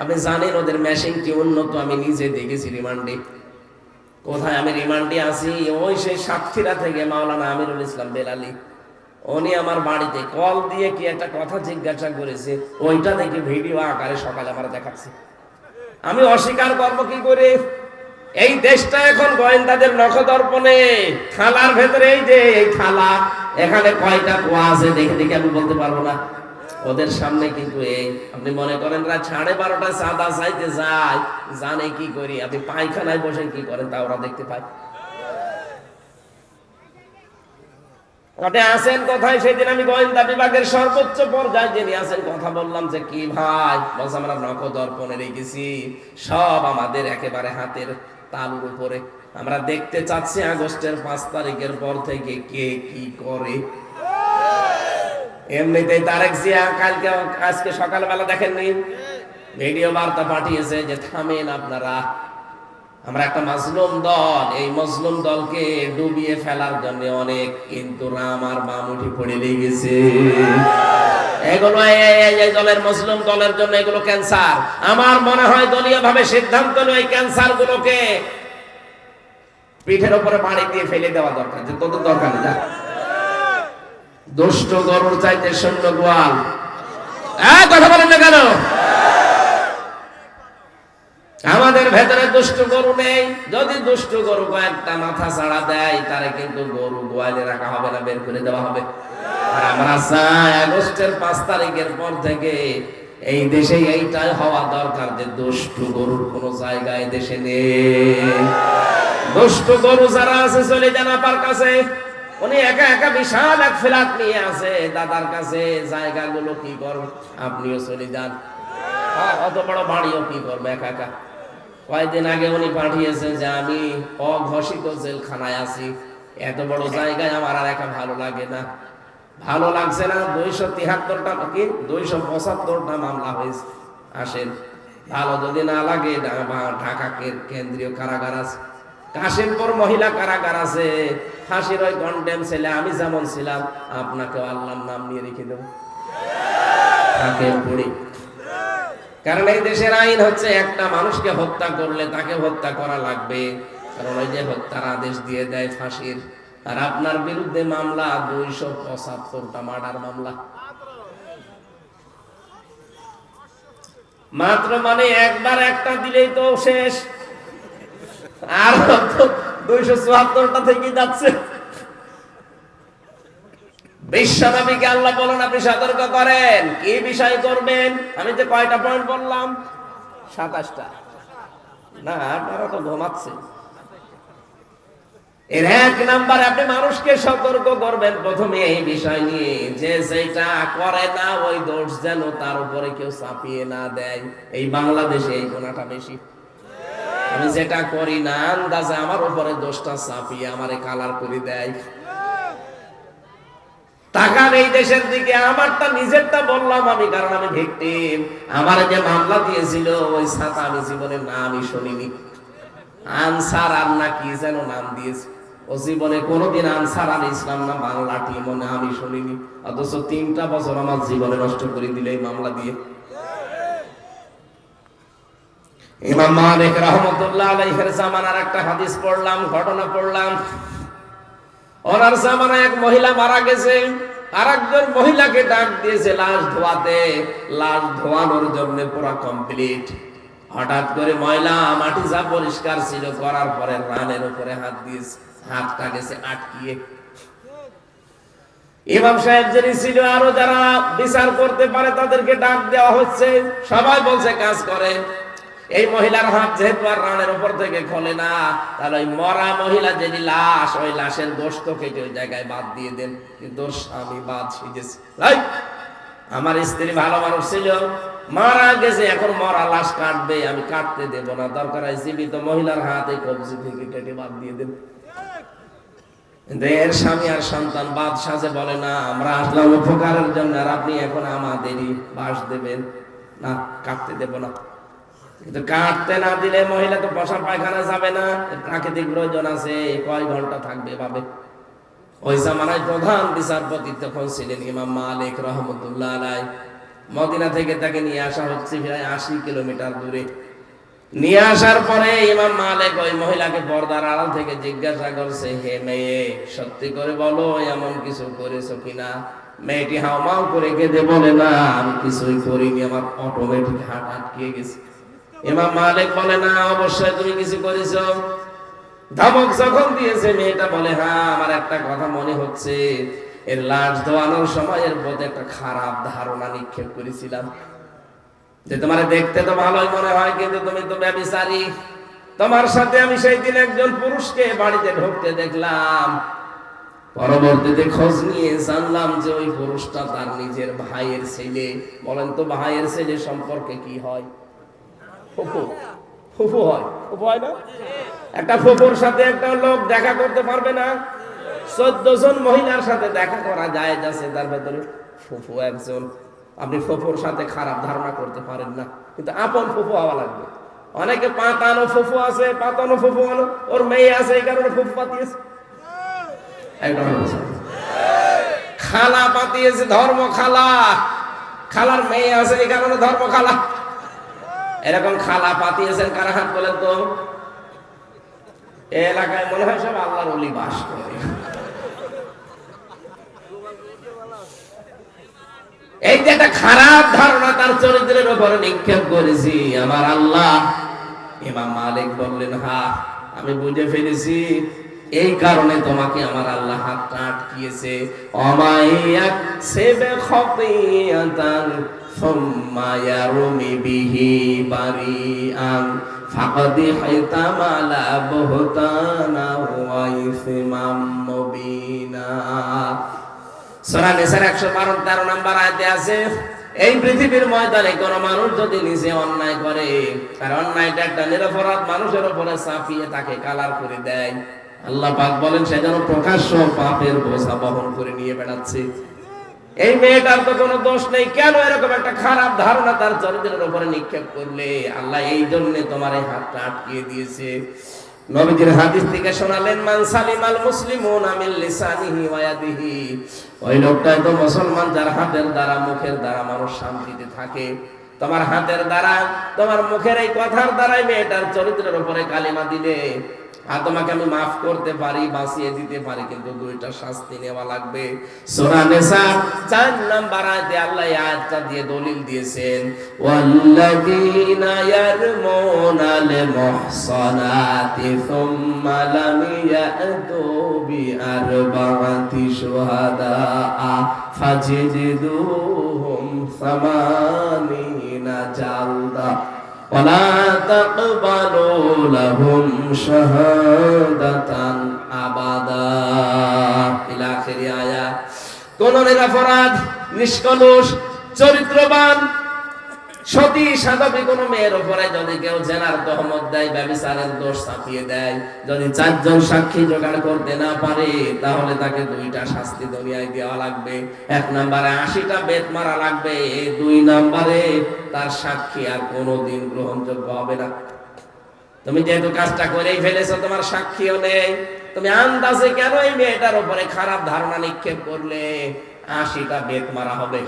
আপনি জানেন ওদের মেশিন কি উন্নত? আমি নিজে দেখেছি রিমান্ডে কোথায়? আমি রিমান্ডে আছি। ওই সেই সাতক্ষীরা থেকে মাওলানা আমিরুল ইসলাম বেলালি। উনি আমার বাড়িতে কল দিয়ে কি একটা কথা জিজ্ঞাসা করেছে, ওইটা দেখে ভিডিও আকারে সকালে আমার দেখাচ্ছে। আমি অস্বীকার করব কি করে? এই দেশটা এখন গোয়েন্দাদের নখদর্পণে। থালার ভেতরে এই যে এই থালা, এখানে কয়টা কোয়া আছে? দেখে দেখে আমি বলতে পারব না। ওদের সামনে কিন্তু এই আপনি মনে করেন সাড়ে বারোটা সাদা চাইতে যায়, জানে কি করি? আপনি পায়খানায় বসে কি করেন? তা ওরা দেখতে আসেন কোথায়? সেদিন আমি গোয়েন্দা বিভাগের সর্বোচ্চ পর্যায়ে যিনি কথা বললাম যে, কি ভাই? আমরা নখদর্পণে রেখেছি। সব আমাদের একেবারে হাতের তালুর উপরে। আমরা দেখতে চাচ্ছি আগস্টের পাঁচ তারিখের পর থেকে কে কি করে এমনিতেই তারেক জিয়া কালকে আজকে সকালবেলা দেখেননি? ভিডিও বার্তা পাঠিয়েছে যে, থামেন আপনারা। আমরা একটা মাজলুম দল। এই মজলুম দলকে ডুবিয়ে ফেলার জন্য অনেক কিন্তু রাম আর বাম উঠি পড়ে লেগেছে। এগুলো এই- দলের মুসলিম দলের জন্য এগুলো ক্যান্সার। আমার মনে হয় দলীয় ভাবে সিদ্ধান্ত নিয়ে এই ক্যান্সার গুলোকে পিঠের উপরে বাড়ি দিয়ে ফেলে দেওয়া দরকার। যে তোদের দরকার নেই। দুষ্ট গরুর চাইতে সৈন্য গোয়াল। হ্যাঁ কথা বলেন না কেন? আমাদের ভেতরে দুষ্ট গরু নেই। যদি দুষ্ট গরু কয়েকটা মাথা ছাড়া দেয় তারে কিন্তু গরু গোয়ালে রাখা হবে না বের করে দেওয়া হবে। আর আমরা চাই আগস্টের পাঁচ তারিখের পর থেকে এই দেশে এইটাই হওয়া দরকার যে দুষ্ট গরুর কোনো জায়গায় দেশে নেই। দুষ্ট গরু যারা আছে চলে যান আপার কাছে। উনি একা একা বিশাল এক ফ্ল্যাট নিয়ে আছে। দাদার কাছে জায়গাগুলো কি করো আপনিও চলে যান। হ্যাঁ, অত বড় বাড়িও কি করবে একা একা? কয়েকদিন আগে উনি পাঠিয়েছেন যে আমি অঘোষিত জেলখানায় আছি। এত বড় জায়গায় আমার আর একা ভালো লাগে না। ভালো লাগছে না দুইশো তিহাত্তরটা কি? দুইশো পঁচাত্তরটা মামলা হয়েছে। আসেন। ভালো যদি না লাগে ঢাকা কেন্দ্রীয় কারাগার আছে। কাশিমপুর মহিলা কারাগার আছে। ফাঁসির ওই কন্ডেম ছেলে, আমি যেমন ছিলাম আপনাকে আল্লাহর নাম নিয়ে রেখে দেবো। তাকে পড়ি। কারণ এই দেশের আইন হচ্ছে, একটা মানুষকে হত্যা করলে তাকে হত্যা করা লাগবে। কারণ ওই যে হত্যার আদেশ দিয়ে দেয় ফাঁসির, আর আপনার বিরুদ্ধে মামলা, দুইশো পঁচাত্তরটা মার্ডার মামলা। মাত্র মানে একবার একটা দিলেই তো শেষ। আর দুইশো চুয়াত্তরটা থেকে যাচ্ছে। আল্লাহ বলেন, আপনি সতর্ক করেন। কি বিষয় করবেন? আমি যে কয়টা পয়েন্ট বললাম? সাতাশটা। না, আপনারা তো ঘুমাচ্ছে। এর এক আপনি মানুষকে সতর্ক করবেন। প্রথমে এই বিষয় নিয়ে, যে যেটা করে না, ওই দোষ যেন তার উপরে কেউ চাপিয়ে না দেয়। এই বাংলাদেশে এই গোনাটা বেশি। আমি যেটা করি না, আন্দাজে আমার উপরে দোষটা চাপিয়ে আমারে কালার করে দেয়। কোনোদিন আনসার আল ইসলাম না, বাংলা টিম আমি শুনিনি। অথচ তিনটা বছর আমার জীবনে নষ্ট করে দিলে এই মামলা দিয়ে। ইমাম মালিক রহমতুল্লাহ আলাইহির জামানার একটা হাদিস পড়লাম, ঘটনা পড়লাম। ওনার জামানায় এক মহিলা মারা গেছে আর একজন মহিলাকে ডাক দিয়েছে, লাশ ধোয়াতে। লাশ ধোয়ানোর জন্য পুরো কমপ্লিট। হঠাৎ করে ময়লা, মাটি যা পরিষ্কার ছিল, করার পরে রানের উপরে হাত দিয়েছে। হাতটা গেছে আটকিয়ে। ইমাম সাহেব যিনি ছিল, আরও যারা বিচার করতে পারে তাদেরকে ডাক দেওয়া হচ্ছে। সবাই বলছে, কাজ করে এই মহিলার হাত যেহেতু আর রানের উপর থেকে খোলে না, তাহলে ওই মরা মহিলা যিনি লাশ, ওই লাশের গোস্ত কেটে ওই জায়গায় বাদ দিয়ে দেন। ওর স্বামী বাদ রাইট আমার স্ত্রী ভালো মানুষ ছিল, মারা গেছে, এখন মরা লাশ কাটবে, আমি কাটতে দেব না, দরকার হয় জীবিত মহিলার হাতে কবজি থেকে কেটে বাদ দিয়ে দেন। এর স্বামী আর সন্তান বাদ সাজে বলে, না, আমরা আসলাম উপকারের জন্য আর আপনি এখন আমাদেরই বাস দেবেন। না, কাটতে দেব না। কিন্তু কাটতে না দিলে মহিলা তো বসা পায়খানা যাবে না। প্রাকৃতিক প্রয়োজন আছে কয় ঘণ্টা থাকবে ভাবে ওই জামানায় প্রধান বিচারপতি তখন ছিলেন ইমাম মালিক রহমতুল্লাহ আলাই। মদিনা থেকে তাকে নিয়ে আসা হচ্ছে প্রায় আশি কিলোমিটার দূরে। নিয়ে আসার পরে ইমাম মালিক ওই মহিলাকে পর্দার আড়াল থেকে জিজ্ঞাসা করছে, হে মেয়ে, সত্যি করে বলো, এমন কিছু করেছ কিনা? মেয়েটি হাওমাও করে কেঁদে বলে, না, আমি কিছুই করিনি, আমার অটোমেটিক হার্ট আটকে গেছে। ইমাম মালিক বলে, না, অবশ্যই তুমি কিছু করেছ। ধমক যখন দিয়েছে, মেয়েটা বলে হ্যাঁ আমার একটা কথা মনে হচ্ছে। এর লাশ দোয়ানোর সময় এর প্রতি একটা খারাপ ধারণা নিক্ষেপ করেছিলাম। যে তোমার দেখতে তো ভালোই মনে হয়, কিন্তু তুমি তো ব্যবিচারী। তোমার সাথে আমি সেই দিন একজন পুরুষকে বাড়িতে ঢুকতে দেখলাম। পরবর্তীতে খোঁজ নিয়ে জানলাম যে ওই পুরুষটা তার নিজের ভাইয়ের ছেলে। বলেন তো, ভাইয়ের ছেলে সম্পর্কে কি হয়? ফুফু ফুফু হয় ফুফু হয় না? একটা ফুফুর সাথে একটা লোক দেখা করতে পারবে না। চোদ্দ জন মহিলার সাথে দেখা করা যায় যাচ্ছে তার ভেতরে ফুফু একজন। আপনি ফুফুর সাথে খারাপ ধারণা করতে পারেন না, কিন্তু আপন ফুফু হওয়া লাগবে। অনেকে পাতানো ফুফু আছে, পাতানো ফুফু হলো, ওর মেয়ে আছে, এই কারণে ফুফু পাতিয়েছে। খালা পাতিয়েছে ধর্ম খালা খালার মেয়ে আছে, এই কারণে ধর্ম খালা এরকম খালা পাতিয়েছেন কারা হাত বলেন তো? এলাকায় মনে হয় সব আল্লাহর অলি বাস করে। এই যে একটা খারাপ ধারণা তার চরিত্রের উপরে নিক্ষেপ করেছি। আমার আল্লাহ ইমাম মালিক বললেন, হা, আমি বুঝে ফেলেছি। এই কারণে তোমাকে আমার আল্লাহ হাতটা আটকিয়েছে। অমাইয়াক সেবে খতিয়াতান ফাকাদ হাইতামালা বুহতানা ওয়া ইসমাম মুবিনা। সূরা নিসার 112 13 নাম্বার আয়াতে আছে, এই পৃথিবীর ময়দানে কোন মানুষ যদি নিজে অন্যায় করে আর অন্যায়টা একটা নিরপরাধ মানুষের উপরে চাপিয়ে তাকে কালার করে দেয়। আল্লাহ পাক বলেন, সে যেন প্রকাশ্য পাপের বোঝা বহন করে নিয়ে বেড়াচ্ছে। এই মেয়েটার তো কোনো দোষ নেই। কেন এরকম একটা খারাপ ধারণা তার চরিত্রের উপরে নিক্ষেপ করলে? আল্লাহ এই জন্য তোমার এই হাতটা আটকিয়ে দিয়েছে। নবীজির হাদিস থেকে শোনালেন, মান সালিমাল মুসলিমুন আমিল লিসানিহি ওয়া ওই লোকটাই তো মুসলমান, যার হাতের দ্বারা, মুখের দ্বারা মানুষ শান্তিতে থাকে। তোমার হাতের দ্বারা, তোমার মুখের এই কথার দ্বারাই মেয়েটার চরিত্রের উপরে কালিমা দিলে। আর তোমাকে আমি মাফ করতে পারি, বাঁচিয়ে দিতে পারি, কিন্তু দুইটা শাস্তি নেওয়া লাগবে। সূরা নিসা চার নাম্বার আয়াতে আল্লাহ আয়াতটা দিয়ে দলিল দিয়েছেন, ওয়াল্লাযীনা ইয়ারমুনাল মুহসানাতি সুম্মা লাম ইয়াতু বিআরবা'াতি শুহাদা ফাজলিদুহুম সামানিনা জালদা। ولا تقبلوا لهم شهادة أبدا إلى آخر آية কোন নিরাপরাধ নিষ্কলুষ চরিত্রবান কোন তার সাক্ষী আর কোনোদিন গ্রহণযোগ্য হবে না। তুমি যেহেতু কাজটা করেই ফেলেছো, তোমার সাক্ষীও নেই, তুমি আন্দাজে কেন এই মেয়েটার উপরে খারাপ ধারণা নিক্ষেপ করলে? আশিটা বেত মারা হবে।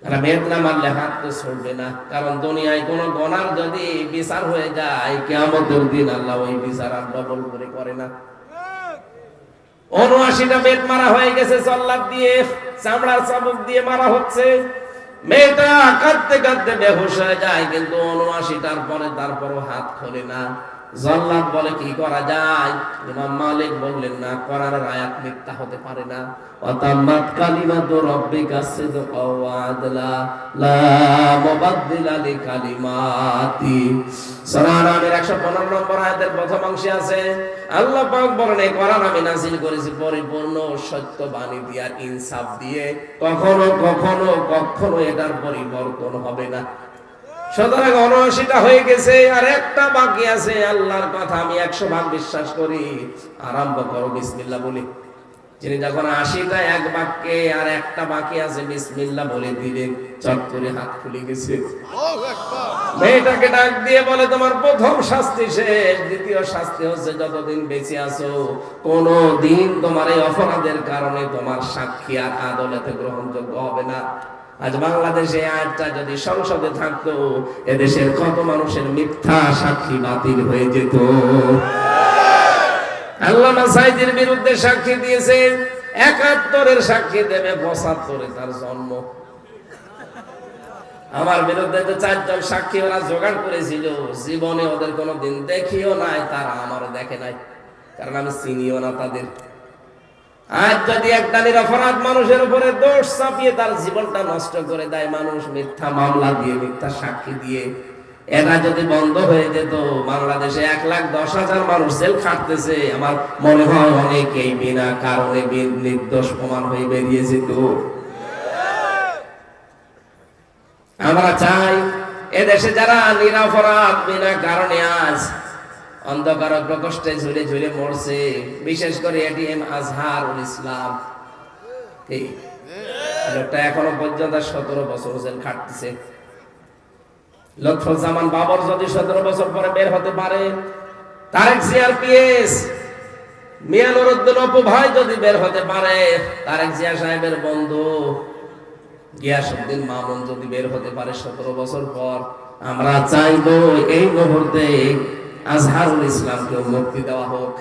তারা হাত তো না। কারণ দুনিয়ায় কোন গনার যদি বিচার হয়ে যায় কেমতের দিন আল্লাহ ওই বিচার আর ডবল করে করে না। মারা হয়ে গেছে চল্লাদ দিয়ে, চামড়ার চাবুক দিয়ে মারা হচ্ছে। মেয়েটা কাঁদতে কাঁদতে বেহুশ হয়ে যায়, কিন্তু উনআশিটার পরে তারপরও হাত খোলে না। জল্লাদ বলে কি করা যায়? ইমাম মালিক বললেন, না কোরআনের আয়াত মিথ্যা হতে পারে না। ওয়াতাম্মাত কালিমাতু রাব্বিকা সিদকা ওয়া আদলা, লা মুবাদদিলা লিকালিমাতি। সূরা আনামের 115 নম্বর আয়াতের প্রথম অংশে আছে, আল্লাহ পাক বলেন, এই কোরআন আমি নাযিল করেছি পরিপূর্ণ সত্য বাণী দিয়ে আর ইনসাফ দিয়ে। কখনো কখনো কখনো এটার পরিবর্তন হবে না। সুতরাং অনআশিটা হয়ে গেছে আর একটা বাকি আছে আল্লাহর কথা আমি একশো ভাগ বিশ্বাস করি। আরম্ভ করো বিসমিল্লা বলি। যিনি যখন আশিটা এক বাক্যে আর একটা বাকি আছে বিসমিল্লা বলে দিলেন চট করে হাত খুলে গেছে। মেয়েটাকে ডাক দিয়ে বলে তোমার প্রথম শাস্তি শেষ দ্বিতীয় শাস্তি হচ্ছে যতদিন বেঁচে আছো। কোন দিন তোমার এই অপরাধের কারণে তোমার সাক্ষী আর আদালতে গ্রহণযোগ্য হবে না। আজ বাংলাদেশে এই আয়াতটা যদি সংসদে থাকতো, এদেশের কত মানুষের মিথ্যা সাক্ষী বাতিল হয়ে যেত। আল্লামা বিরুদ্ধে সাক্ষী দিয়েছে, একাত্তরের সাক্ষী দেবে পঁচাত্তরে তার জন্ম। আমার বিরুদ্ধে তো চারজন সাক্ষী ওরা জোগাড় করেছিল, জীবনে ওদের কোনো দিন দেখিও নাই, তারা আমারও দেখে নাই, কারণ আমি চিনিও না তাদের। আজ যদি একটা নিরপরাধ মানুষের উপরে দোষ চাপিয়ে তার জীবনটা নষ্ট করে দেয়, মানুষ মিথ্যা মামলা দিয়ে, মিথ্যা সাক্ষী দিয়ে, এরা যদি বন্ধ হয়ে যেত, বাংলাদেশে এক লাখ দশ হাজার মানুষ জেল খাটতেছে, আমার মনে হয় অনেকেই বিনা কারণে নির্দোষ প্রমাণ হয়ে বেরিয়ে যেত। আমরা চাই এদেশে যারা নিরাপরাধ, বিনা কারণে আজ অন্ধকার প্রকোষ্ঠে ঝুলে ঝুলে মরছে। বিশেষ করে এটিএম আজহারুল ইসলাম। লোকটা এখনও পর্যন্ত সতেরো বছর জেল খাটতেছে। লৎফুজ্জামান বাবর যদি সতেরো বছর পরে বের হতে পারে, তারেক অপু ভাই যদি বের হতে পারে, তারেক জিয়া সাহেবের বন্ধু গিয়াসুদ্দিন মামুন যদি বের হতে পারে সতেরো বছর পর, আমরা চাইব এই মুহূর্তে আজহারুল ইসলামকেও মুক্তি দেওয়া হোক।